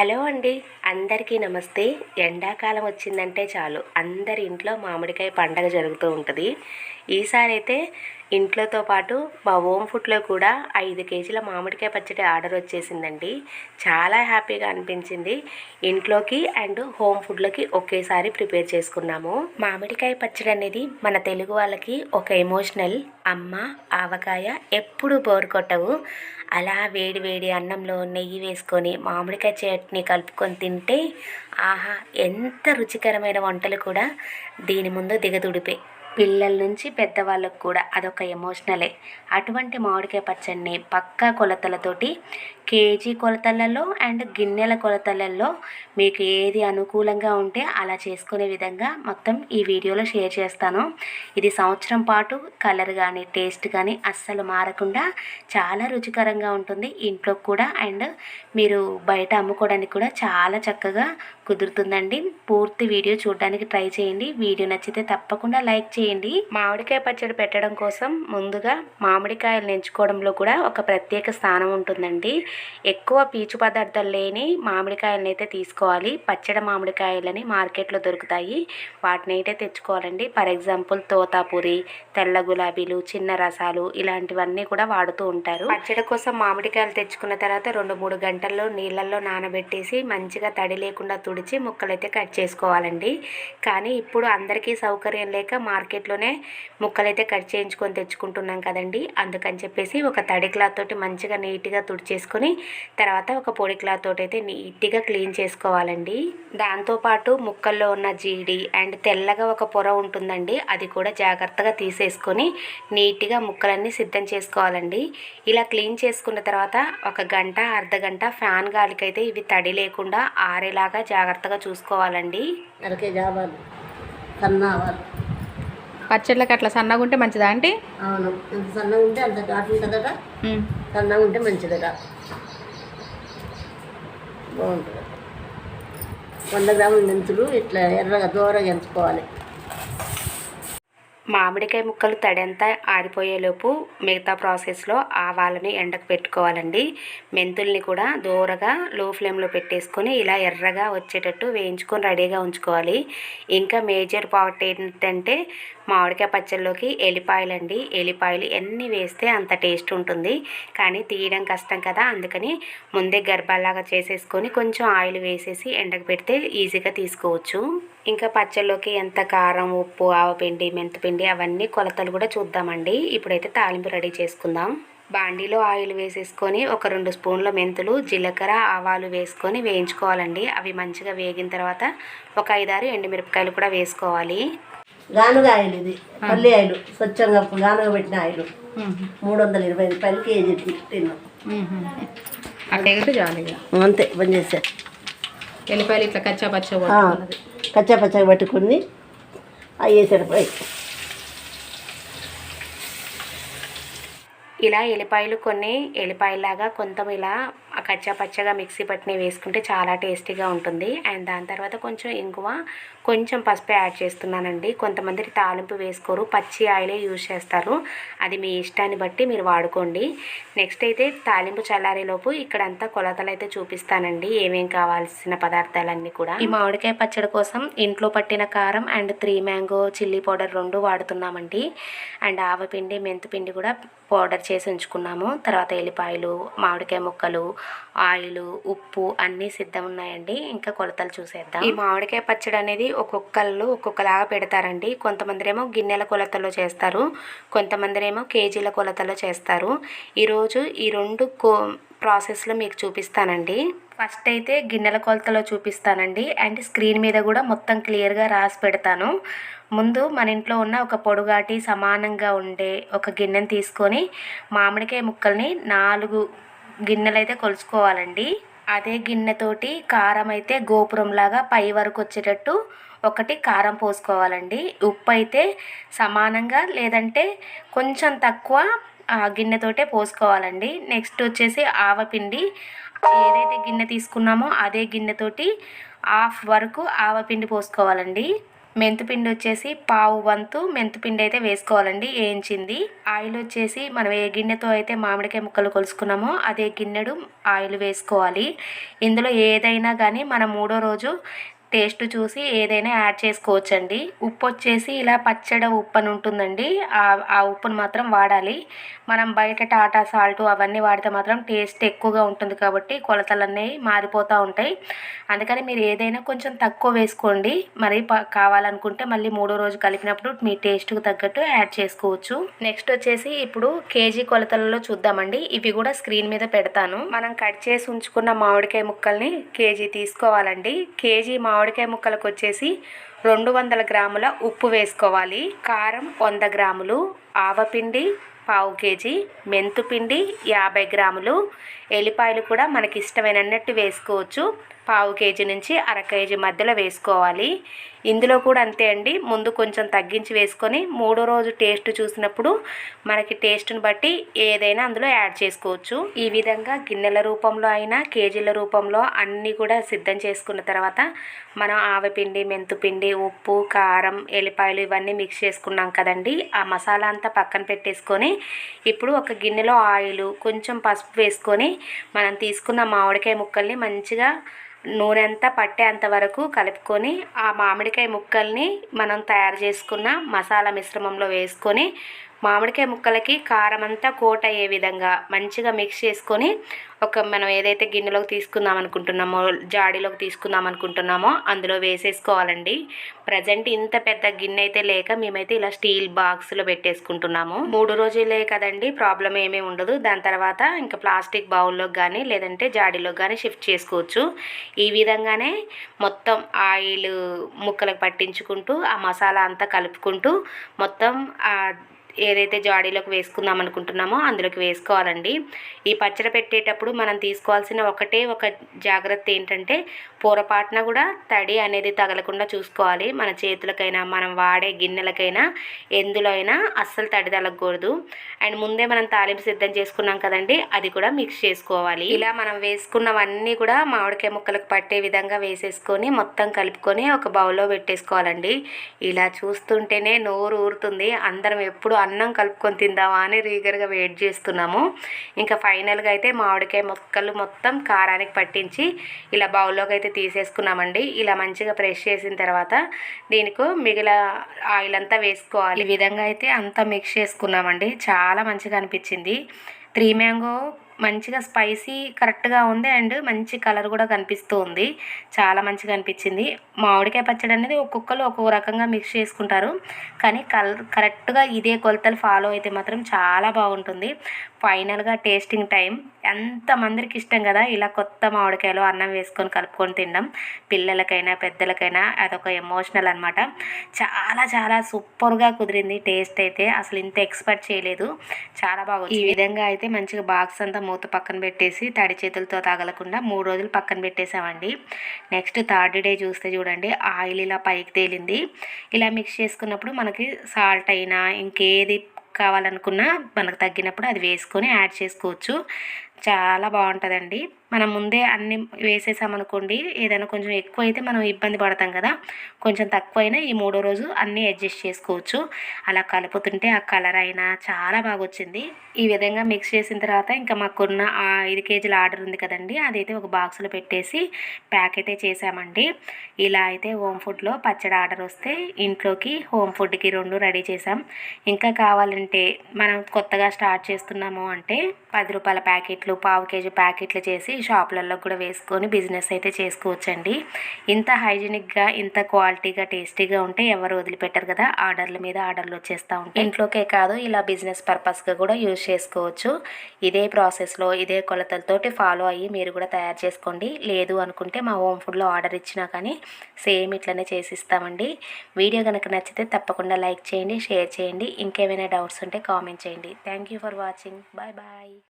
Hello అండి. అందరికీ నమస్తే. ఎండాకాలం వచ్చిందంటే చాలు. అందరి ఇంట్లో మామిడికాయ పండగ జరుగుతూ ఉంటుంది. ఈసారి అయితే ఇంట్లోతో పాటు మా హోమ్ ఫుడ్లో కూడా ఐదు కేజీల మామిడికాయ పచ్చడి ఆర్డర్ వచ్చేసిందండి. చాలా హ్యాపీగా అనిపించింది. ఇంట్లోకి అండ్ హోమ్ ఫుడ్లోకి ఒకేసారి ప్రిపేర్ చేసుకున్నాము. మామిడికాయ పచ్చడి అనేది మన తెలుగు వాళ్ళకి ఒక ఎమోషనల్. అమ్మ ఆవకాయ ఎప్పుడు బోర్ కొట్టవు. అలా వేడి వేడి అన్నంలో నెయ్యి వేసుకొని మామిడికాయ చట్నీ కలుపుకొని తింటే ఆహా ఎంత రుచికరమైన వంటలు కూడా దీని ముందు దిగదుడిపే. పిల్లల నుంచి పెద్దవాళ్ళకు కూడా అదొక ఎమోషనలే. అటువంటి మామిడికాయ పచ్చడిని పక్కా కొలతలతోటి కేజీ కొలతలలో అండ్ గిన్నెల కొలతలలో మీకు ఏది అనుకూలంగా ఉంటే అలా చేసుకునే విధంగా మొత్తం ఈ వీడియోలో షేర్ చేస్తాను. ఇది సంవత్సరం పాటు కలర్ కానీ టేస్ట్ కానీ అస్సలు మారకుండా చాలా రుచికరంగా ఉంటుంది. ఇంట్లో కూడా అండ్ మీరు బయట అమ్ముకోవడానికి కూడా చాలా చక్కగా కుదురుతుందండి. పూర్తి వీడియో చూడడానికి ట్రై చేయండి. వీడియో నచ్చితే తప్పకుండా లైక్ చేయండి. మామిడికాయ పచ్చడి పెట్టడం కోసం ముందుగా మామిడికాయలు ఎంచుకోవడంలో కూడా ఒక ప్రత్యేక స్థానం ఉంటుందండి. ఎక్కువ పీచు పదార్థాలు లేని మామిడికాయలను అయితే తీసుకోవాలి. పచ్చడి మామిడికాయలని మార్కెట్లో దొరుకుతాయి. వాటిని అయితే తెచ్చుకోవాలండి. ఫర్ ఎగ్జాంపుల్ తోతాపూరి తెల్ల గులాబీలు చిన్న రసాలు ఇలాంటివన్నీ కూడా వాడుతూ ఉంటారు. పచ్చడి కోసం మామిడికాయలు తెచ్చుకున్న తర్వాత రెండు మూడు గంటల్లో నీళ్ళల్లో నానబెట్టేసి మంచిగా తడి లేకుండా తుడి తుడిచి ముక్కలైతే కట్ చేసుకోవాలండి. కానీ ఇప్పుడు అందరికీ సౌకర్యం లేక మార్కెట్లోనే ముక్కలైతే కట్ చేయించుకొని తెచ్చుకుంటున్నాం కదండి. అందుకని చెప్పేసి ఒక తడి క్లాత్ తోటి మంచిగా నీట్గా తుడిచేసుకొని తర్వాత ఒక పొడి క్లాత్ తోటి అయితే నీట్గా క్లీన్ చేసుకోవాలండి. దాంతోపాటు ముక్కల్లో ఉన్న జీడి అండ్ తెల్లగా ఒక పొర ఉంటుందండి. అది కూడా జాగ్రత్తగా తీసేసుకొని నీట్గా ముక్కలన్నీ సిద్ధం చేసుకోవాలండి. ఇలా క్లీన్ చేసుకున్న తర్వాత ఒక గంట అర్ధ గంట ఫ్యాన్ గాలికైతే ఇవి తడి లేకుండా ఆరేలాగా జాగ్రత్తగా చూసుకోవాలండి. అర కేజీ ఆవాలు సన్న ఆవాలు పచ్చళ్ళకి అట్లా సన్నగా ఉంటే మంచిదా అంటే అవును ఎంత సన్నగా ఉంటే అంత ఘాటు ఉంటుందట. సన్నగా ఉంటే మంచిదట. బాగుంటుంది వంద గ్రాముల మెంతులు ఇట్లా ఎర్రగా దూరగా ఎంచుకోవాలి. మామిడికాయ ముక్కలు తడంతా ఆరిపోయేలోపు మిగతా ప్రాసెస్లో ఆవాలని ఎండకు పెట్టుకోవాలండి. మెంతుల్ని కూడా దూరగా లో ఫ్లేమ్లో పెట్టేసుకొని ఇలా ఎర్రగా వచ్చేటట్టు వేయించుకొని రెడీగా ఉంచుకోవాలి. ఇంకా మేజర్ పార్ట్ ఏంటంటే మామిడికాయ పచ్చళ్ళలోకి ఎల్లిపాయలు అండి ఎల్లిపాయలు ఎన్ని వేస్తే అంత టేస్ట్ ఉంటుంది. కానీ తీయడం కష్టం కదా అందుకని ముందే గర్భాలాగా చేసేసుకొని కొంచెం ఆయిల్ వేసేసి ఎండకు పెడితే ఈజీగా తీసుకోవచ్చు. ఇంకా పచ్చళ్ళలోకి ఎంత కారం ఉప్పు ఆవపిండి మెంతిపిండి అవన్నీ కొలతలు కూడా చూద్దామండి. ఇప్పుడైతే తాలింపు రెడీ చేసుకుందాం. బాండీలో ఆయిల్ వేసేసుకొని ఒక రెండు స్పూన్ల మెంతులు జీలకర్ర ఆవాలు వేసుకొని వేయించుకోవాలండి. అవి మంచిగా వేగిన తర్వాత ఒక ఐదారు ఎండుమిరపకాయలు కూడా వేసుకోవాలి. గానుగ ఆయిల్ ఇది పల్లి ఆయిల్ స్వచ్ఛంగా గానుగ పెట్టిన ఆయిల్. మూడు వందల ఇరవై రూపాయలు కేజీ తిన్నాం. అంతే పని చేసా ఎల్లిపాయలు ఇట్లా కచ్చా పచ్చ కచ్చా పచ్చగా పట్టుకుని అవి వేసాడు పోయి. ఇలా ఎల్లిపాయలు కొన్ని ఎల్లిపాయలాగా కొంత ఇలా కచ్చా పచ్చగా మిక్సీ పట్టిని వేసుకుంటే చాలా టేస్టీగా ఉంటుంది. అండ్ దాని తర్వాత కొంచెం ఇంగువ కొంచెం పసుపు యాడ్ చేస్తున్నానండి. కొంతమంది తాలింపు వేసుకోరు పచ్చి ఆయిలే యూజ్ చేస్తారు. అది మీ ఇష్టాన్ని బట్టి మీరు వాడుకోండి. నెక్స్ట్ అయితే తాలింపు చల్లారేలోపు ఇక్కడంతా కొలతలు అయితే చూపిస్తానండి. ఏమేం కావాల్సిన పదార్థాలన్నీ కూడా. ఈ మామిడికాయ పచ్చడి కోసం ఇంట్లో పట్టిన కారం and three mango chilli powder రెండు వాడుతున్నామండి. అండ్ ఆవపిండి మెంతిపిండి కూడా పౌడర్ చేసి ఉంచుకున్నాము. తర్వాత ఎల్లిపాయలు మామిడికాయ ముక్కలు ఆయిల్ ఉప్పు అన్నీ సిద్ధం ఉన్నాయండి ఇంకా కొలతలు చూసేద్దాం. ఈ మామిడికాయ పచ్చడి అనేది ఒక్కొక్కళ్ళు ఒక్కొక్కలాగా పెడతారండి. కొంతమంది ఏమో గిన్నెల కొలతలో చేస్తారు. కొంతమంది ఏమో కేజీల కొలతలో చేస్తారు. ఈరోజు ఈ రెండు కో ప్రాసెస్లో మీకు చూపిస్తానండి. ఫస్ట్ అయితే గిన్నెల కొలతలో చూపిస్తానండి. అండ్ స్క్రీన్ మీద కూడా మొత్తం క్లియర్గా రాసి పెడతాను. ముందు మన ఇంట్లో ఉన్న ఒక పొడుగాటి సమానంగా ఉండే ఒక గిన్నెను తీసుకొని మామిడికాయ ముక్కల్ని నాలుగు గిన్నెలు అయితే కొలుచుకోవాలండి. అదే గిన్నెతోటి కారం అయితే గోపురంలాగా పై వరకు వచ్చేటట్టు ఒకటి కారం పోసుకోవాలండి. ఉప్పు అయితే సమానంగా లేదంటే కొంచెం తక్కువ ఆ గిన్నెతోటే పోసుకోవాలండి. నెక్స్ట్ వచ్చేసి ఆవపిండి. ఏదైతే గిన్నె తీసుకున్నామో అదే గిన్నెతోటి హాఫ్ వరకు ఆవపిండి పోసుకోవాలండి. మెంతిపిండి వచ్చేసి పావు వంతు మెంతిపిండి అయితే వేసుకోవాలండి వేయించింది. ఆయిల్ వచ్చేసి మనం ఏ గిన్నెతో అయితే మామిడికాయ ముక్కలు కొలుసుకున్నామో అదే గిన్నెడు ఆయిల్ వేసుకోవాలి. ఇందులో ఏదైనా కానీ మనం మూడో రోజు టేస్ట్ చూసి ఏదైనా యాడ్ చేసుకోవచ్చండి. ఉప్పు వచ్చేసి ఇలా పచ్చడి ఉప్పు అని ఉంటుందండి ఆ ఆ ఉప్పును మాత్రం వాడాలి. మనం బయట టాటా సాల్ట్ అవన్నీ వాడితే మాత్రం టేస్ట్ ఎక్కువగా ఉంటుంది కాబట్టి కొలతలు అనేవి మారిపోతూ ఉంటాయి. అందుకని మీరు ఏదైనా కొంచెం తక్కువ వేసుకోండి. మరి ప- కావాలనుకుంటే మళ్ళీ మూడో రోజు కలిపినప్పుడు మీ టేస్ట్కి తగ్గట్టు యాడ్ చేసుకోవచ్చు. నెక్స్ట్ వచ్చేసి ఇప్పుడు కేజీ కొలతలలో చూద్దామండి. ఇవి కూడా స్క్రీన్ మీద పెడతాను. మనం కట్ చేసి ఉంచుకున్న మామిడికాయ ముక్కల్ని కేజీ తీసుకోవాలండి. కేజీ మామిడికాయ ముక్కలకు వచ్చేసి రెండు వందల గ్రాముల ఉప్పు వేసుకోవాలి. కారం వంద గ్రాములు ఆవపిండి పావు కేజీ మెంతుపిండి యాభై గ్రాములు. ఎల్లిపాయలు కూడా మనకి ఇష్టమైనట్టు వేసుకోవచ్చు. పావు కేజీ నుంచి అర కేజీ మధ్యలో వేసుకోవాలి. ఇందులో కూడా అంతే అండి. ముందు కొంచెం తగ్గించి వేసుకొని మూడో రోజు టేస్ట్ చూసినప్పుడు మనకి టేస్ట్ని బట్టి ఏదైనా అందులో యాడ్ చేసుకోవచ్చు. ఈ విధంగా గిన్నెల రూపంలో అయినా కేజీల రూపంలో అన్నీ కూడా సిద్ధం చేసుకున్న తర్వాత మనం ఆవపిండి మెంతుపిండి ఉప్పు కారం ఎల్లిపాయలు ఇవన్నీ మిక్స్ చేసుకున్నాం కదండి. ఆ మసాలా అంతా పక్కన పెట్టేసుకొని ఇప్పుడు ఒక గిన్నెలో ఆయిల్ కొంచెం పసుపు వేసుకొని మనం తీసుకున్న మామిడికాయ ముక్కల్ని మంచిగా నూనె అంతా పట్టేంత వరకు కలుపుకొని ఆ మామిడి మామిడికాయ ముక్కల్ని మనం తయారు చేసుకున్న మసాలా మిశ్రమంలో వేసుకొని మామిడికాయ ముక్కలకి కారం అంతా కోట్ అయ్యే విధంగా మంచిగా మిక్స్ చేసుకొని ఒక మనం ఏదైతే గిన్నెలోకి తీసుకుందాం అనుకుంటున్నామో జాడీలోకి తీసుకుందాం అనుకుంటున్నామో అందులో వేసేసుకోవాలండి. ప్రజెంట్ ఇంత పెద్ద గిన్నె అయితే లేక మేమైతే ఇలా స్టీల్ బాక్స్లో పెట్టేసుకుంటున్నాము. మూడు రోజులే కదండి ప్రాబ్లం ఏమీ ఉండదు. దాని తర్వాత ఇంకా ప్లాస్టిక్ బౌల్లోకి కానీ లేదంటే జాడీలోకి కానీ షిఫ్ట్ చేసుకోవచ్చు. ఈ విధంగానే మొత్తం ఆయిల్ ముక్కలకు పట్టించుకుంటూ ఆ మసాలా అంతా కలుపుకుంటూ మొత్తం ఏదైతే జాడీలోకి వేసుకుందాం అనుకుంటున్నామో అందులోకి వేసుకోవాలండి. ఈ పచ్చడి పెట్టేటప్పుడు మనం తీసుకోవాల్సిన ఒకటే ఒక జాగ్రత్త ఏంటంటే పొరపాటున కూడా తడి అనేది తగలకుండా చూసుకోవాలి. మన చేతులకైనా మనం వాడే గిన్నెలకైనా ఎందులో అయినా అస్సలు తడి తగలకూడదు. అండ్ ముందే మనం తాలింపు సిద్ధం చేసుకున్నాం కదండి అది కూడా మిక్స్ చేసుకోవాలి. ఇలా మనం వేసుకున్నవన్నీ కూడా మామిడికాయ ముక్కలకు పట్టే విధంగా వేసేసుకొని మొత్తం కలుపుకొని ఒక బౌల్లో పెట్టేసుకోవాలండి. ఇలా చూస్తుంటేనే నోరు ఊరుతుంది. అందరం ఎప్పుడు అన్నం కలుపుకొని తిందామా అని రీగర్గా వెయిట్ చేస్తున్నాము. ఇంకా ఫైనల్గా అయితే మామిడికాయ ముక్కలు మొత్తం కారానికి పట్టించి ఇలా బౌల్లోకి అయితే తీసేసుకున్నామండి. ఇలా మంచిగా ప్రెష్ చేసిన తర్వాత దీనికి మిగిలిన ఆయిల్ అంతా వేసుకోవాలి. ఈ విధంగా అయితే అంతా మిక్స్ చేసుకున్నామండి. చాలా మంచిగా అనిపించింది. త్రీ మ్యాంగో మంచిగా స్పైసీ కరెక్ట్గా ఉంది అండ్ మంచి కలర్ కూడా కనిపిస్తూ ఉంది. చాలా మంచిగా అనిపించింది. మామిడికాయ పచ్చడి అనేది ఒక్కొక్కరు ఒక్కొక్క రకంగా మిక్స్ చేసుకుంటారు. కానీ కలర్ కరెక్ట్గా ఇదే కొలతలు ఫాలో అయితే మాత్రం చాలా బాగుంటుంది. ఫైనల్గా టేస్టింగ్ టైం. ఎంతమందికి ఇష్టం కదా ఇలా కొత్త మామిడికాయలు అన్నం వేసుకొని కలుపుకొని తినడం. పిల్లలకైనా పెద్దలకైనా అదొక ఎమోషనల్ అనమాట చాలా చాలా సూపర్గా కుదిరింది. టేస్ట్ అయితే అసలు ఇంత ఎక్స్పెక్ట్ చేయలేదు. చాలా బాగా ఈ విధంగా అయితే మంచిగా బాక్స్ అంతా మూత పక్కన పెట్టేసి తడి చేతులతో తగలకుండా మూడు రోజులు పక్కన పెట్టేసామండి నెక్స్ట్ థర్డ్ డే చూస్తే చూడండి ఆయిల్ ఇలా పైకి తేలింది. ఇలా మిక్స్ చేసుకున్నప్పుడు మనకి సాల్ట్ అయినా ఇంకేది కావాలనుకున్నా మనకు తగ్గినప్పుడు అది వేసుకొని యాడ్ చేసుకోవచ్చు. చాలా బాగుంటుందండి. మనం ముందే అన్ని వేసేసామనుకోండి ఏదైనా కొంచెం ఎక్కువ అయితే మనం ఇబ్బంది పడతాం కదా. కొంచెం తక్కువైనా ఈ మూడో రోజు అన్నీ అడ్జస్ట్ చేసుకోవచ్చు. అలా కలుపుతుంటే ఆ కలర్ అయినా చాలా బాగా వచ్చింది ఈ విధంగా మిక్స్ చేసిన తర్వాత ఇంకా మాకున్న ఐదు కేజీల ఆర్డర్ ఉంది కదండి అదైతే ఒక బాక్స్లో పెట్టేసి ప్యాక్ అయితే చేసామండి. ఇలా అయితే హోమ్ ఫుడ్లో పచ్చడి ఆర్డర్ వస్తే ఇంట్లోకి హోమ్ ఫుడ్కి రెండు రెడీ చేసాం. ఇంకా కావాలంటే మనం కొత్తగా స్టార్ట్ చేస్తున్నాము అంటే పది రూపాయల ప్యాకెట్లు పావు కేజీ ప్యాకెట్లు చేసి షాపులలో కూడా వేసుకొని బిజినెస్ అయితే చేసుకోవచ్చండి. ఇంత హైజీనిక్గా ఇంత క్వాలిటీగా టేస్టీగా ఉంటే ఎవరు వదిలిపెట్టరు కదా. ఆర్డర్ల మీద ఆర్డర్లు వచ్చేస్తూ ఉంటాయి. ఇంట్లోకే కాదు ఇలా బిజినెస్ పర్పస్గా కూడా యూజ్ చేసుకోవచ్చు. ఇదే ప్రాసెస్లో ఇదే కొలతలతోటి ఫాలో అయ్యి మీరు కూడా తయారు చేసుకోండి. లేదు అనుకుంటే మా హోమ్ ఫుడ్లో ఆర్డర్ ఇచ్చినా కానీ సేమ్ ఇట్లనే చేసిస్తామండి. వీడియో కనుక నచ్చితే తప్పకుండా లైక్ చేయండి షేర్ చేయండి. ఇంకేమైనా డౌట్స్ ఉంటే కామెంట్ చేయండి. Thank you for watching. Bye bye.